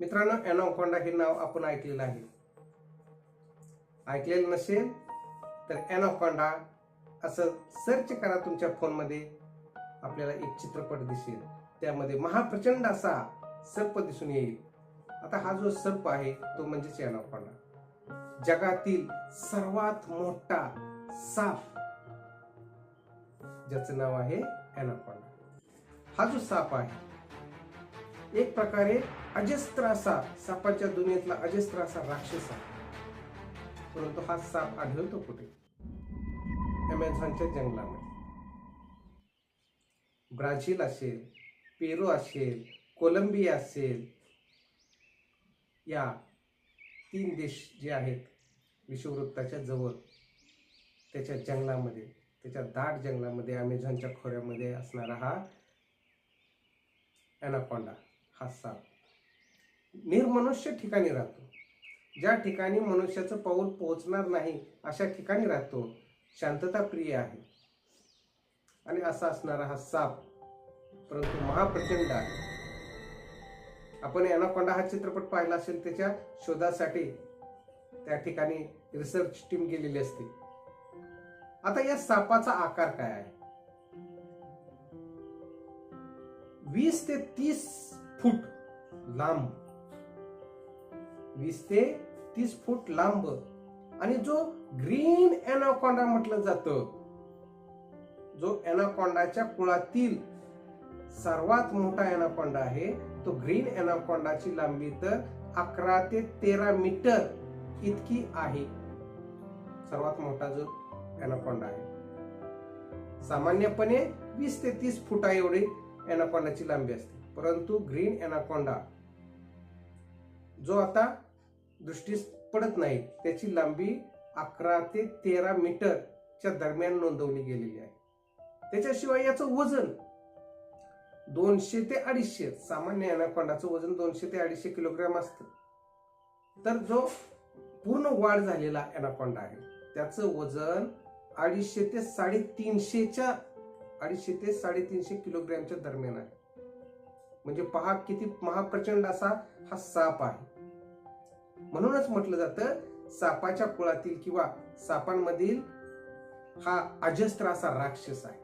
मित्रांनो अॅनाकोंडा हे नाव आपण ऐकलेलं आहे. ऐकलेलं नसेल तर अॅनाकोंडा असं सर्च करा तुमच्या फोनमध्ये. आपल्याला एक चित्रपट दिसेल. त्यामध्ये महाप्रचंड असा सर्प दिसून येईल. आता हा जो सर्प आहे तो म्हणजेच अॅनाकोंडा जगातील सर्वात मोठा साप ज्याचं नाव आहे अॅनाकोंडा हा जो साप आहे एक प्रकारे अजस्त्र असा सापाच्या दुनियेतला अजस्त्र असा राक्षस. आहे परंतु हा साप आढळतो कुठे? अमेझॉनच्या जंगलामध्ये. ब्राझील असेल पेरू असेल कोलंबिया असेल या तीन देश जे आहेत विषुववृत्ताच्या जवळ त्याच्या जंगलामध्ये त्याच्या दाट जंगलामध्ये अमेझॉनच्या खोऱ्यामध्ये असणारा हा अॅनाकोंडा हा साप. निर्मनुष्य ठिकाणी राहतो. ज्या ठिकाणी मनुष्याचं पाऊल पोहोचणार नाही अशा ठिकाणी राहतो. शांतता प्रिय आहे. आणि असा असणारा हा साप परंतु महाप्रचंड आहे. आपण एनाकोंडा हा चित्रपट पाहिला असेल त्याच्या शोधासाठी त्या ठिकाणी रिसर्च टीम गेलेली असते. आता या सापाचा आकार काय आहे? वीस ते तीस फूट लांब. वीस ते तीस फूट लांब. आणि जो ग्रीन एनाकोंडा म्हटलं जातं जो एनाकोंडाच्या कुळातील सर्वात मोठा एनाकोंडा आहे तो ग्रीन एनाकोंडाची लांबी तर अकरा ते तेरा मीटर इतकी आहे. सर्वात मोठा जो एनाकोंडा आहे. सामान्यपणे वीस ते तीस फुटा एवढी एनाकोंडाची लांबी असते. परंतु ग्रीन एनाकोंडा जो आता दृष्टीस पडत नाही त्याची लांबी अकरा ते तेरा मीटरच्या दरम्यान नोंदवली गेलेली आहे. त्याच्याशिवाय याचं वजन दोनशे ते अडीचशे सामान्य एनाकोंडाचं वजन दोनशे ते अडीचशे किलोग्रॅम असतं. तर जो पूर्ण वाढ झालेला एनाकोंडा आहे त्याचं वजन अडीचशे ते साडेतीनशेच्या अडीचशे ते साडेतीनशे किलोग्रॅमच्या दरम्यान आहे. म्हणजे पहा किती महाप्रचंड असा हा साप आहे. म्हणूनच म्हटलं जातं सापाच्या कुळातील किंवा सापांमधील हा अजस्त्र असा राक्षस आहे.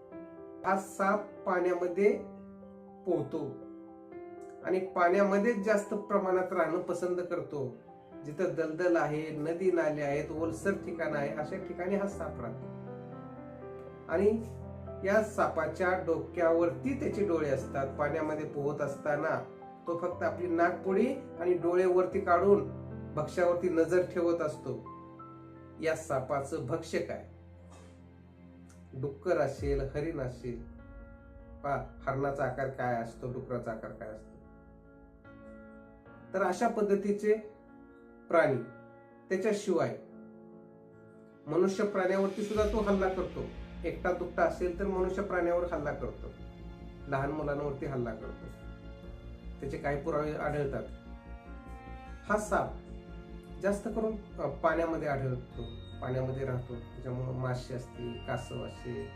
हा साप पाण्यामध्ये पोहतो आणि पाण्यामध्येच जास्त प्रमाणात राहणं पसंत करतो. जिथं दलदल आहे नदी नाले आहेत ओलसर ठिकाण आहे अशा ठिकाणी हा साप राहतो. आणि या सापाच्या डोक्यावरती त्याचे डोळे असतात. पाण्यामध्ये पोहत असताना तो फक्त आपली नाकपुडी आणि डोळे वरती काढून भक्ष्यावरती नजर ठेवत असतो. या सापाचं भक्ष्य काय? डुक्कर असेल हरिण असेल पा हरणाचा आकार काय असतो डुकराचा आकार काय असतो? तर अशा पद्धतीचे प्राणी त्याच्याशिवाय मनुष्य प्राण्यावरती सुद्धा तो हल्ला करतो. एकटा दुकटा असेल तर मनुष्य प्राण्यावर हल्ला करतो. लहान मुलांवरती हल्ला करतो. त्याचे काही पुरावे आढळतात. हा साप जास्त करून पाण्यामध्ये आढळतो. पाण्यामध्ये राहतो. त्याच्यामुळे मासे असतील कासव असे.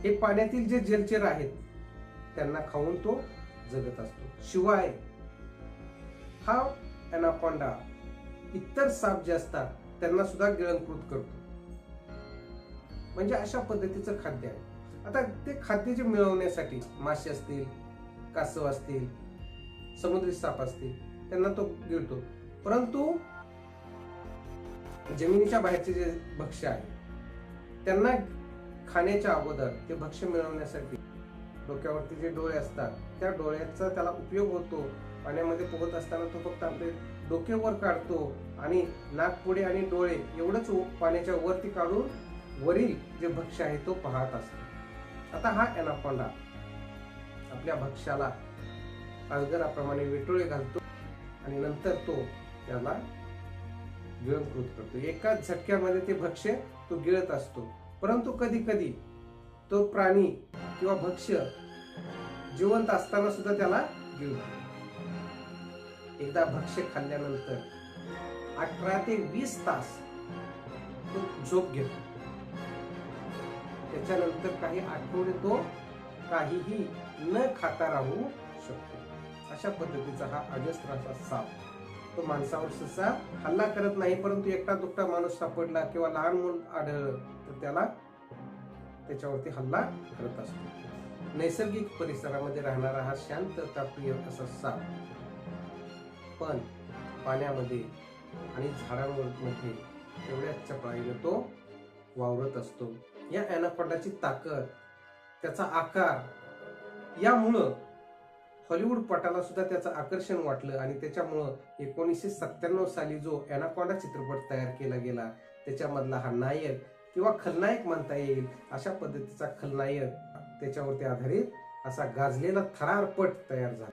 हे पाण्यातील जे जलचर आहेत त्यांना खाऊन तो जगत असतो. शिवाय हा अनाकोंडा इतर साप जे असतात त्यांना सुद्धा गिळंकृत करतो. म्हणजे अशा पद्धतीचं खाद्य आहे. आता ते खाद्य जे मिळवण्यासाठी मासे असतील कासव असतील समुद्री साप असतील त्यांना तो गिळतो परंतु जमिनीच्या बाहेरचे जे भक्ष्य आहे त्यांना खाण्याच्या अगोदर ते भक्ष्य मिळवण्यासाठी डोक्यावरती जे डोळे असतात त्या डोळ्याचा त्याला उपयोग होतो. पाण्यामध्ये पोहत असताना तो फक्त आपले डोके वर काढतो आणि नाकपुडे आणि डोळे एवढंच पाण्याच्या वरती काढून वरील जे भक्ष्य आहे तो पाहत असतो. आता हा एनाकोंडा आपल्या भक्ष्याला अजगराप्रमाणे वेटोळे घालतो आणि नंतर तो त्याला गिळंकृत करतो. एकाच झटक्यामध्ये ते भक्ष्य तो गिळत असतो. परंतु कधी कधी तो प्राणी किंवा भक्ष्य जिवंत असताना सुद्धा त्याला गिळतो. एकदा भक्ष्य खाल्ल्यानंतर अठरा ते वीस तास तो झोप घेतो. त्याच्यानंतर काही आठवडे तो काहीही न खाता राहू शकतो. अशा पद्धतीचा हा अजस्त्राचा साप. तो माणसावर ससा हल्ला करत नाही परंतु एकटा दुकटा माणूस सापडला किंवा लहान मूल आढळलं तर त्याला त्याच्यावरती हल्ला करत असतो. नैसर्गिक परिसरामध्ये राहणारा हा शांतताप्रिय असा साप. पण पाण्यामध्ये आणि झाडांमध्ये एवढ्याच चपळाईने तो वावरत असतो. या अॅनाकोंडाची ताकद त्याचा आकार यामुळं हॉलिवूड पटाला सुद्धा त्याचं आकर्षण वाटलं आणि त्याच्यामुळं एकोणीसशे सत्त्याण्णव साली जो अॅनाकोंडा चित्रपट तयार केला गेला त्याच्यामधला हा नायक किंवा खलनायक म्हणता येईल अशा पद्धतीचा खलनायक त्याच्यावरती आधारित असा गाजलेला थरारपट तयार झाला.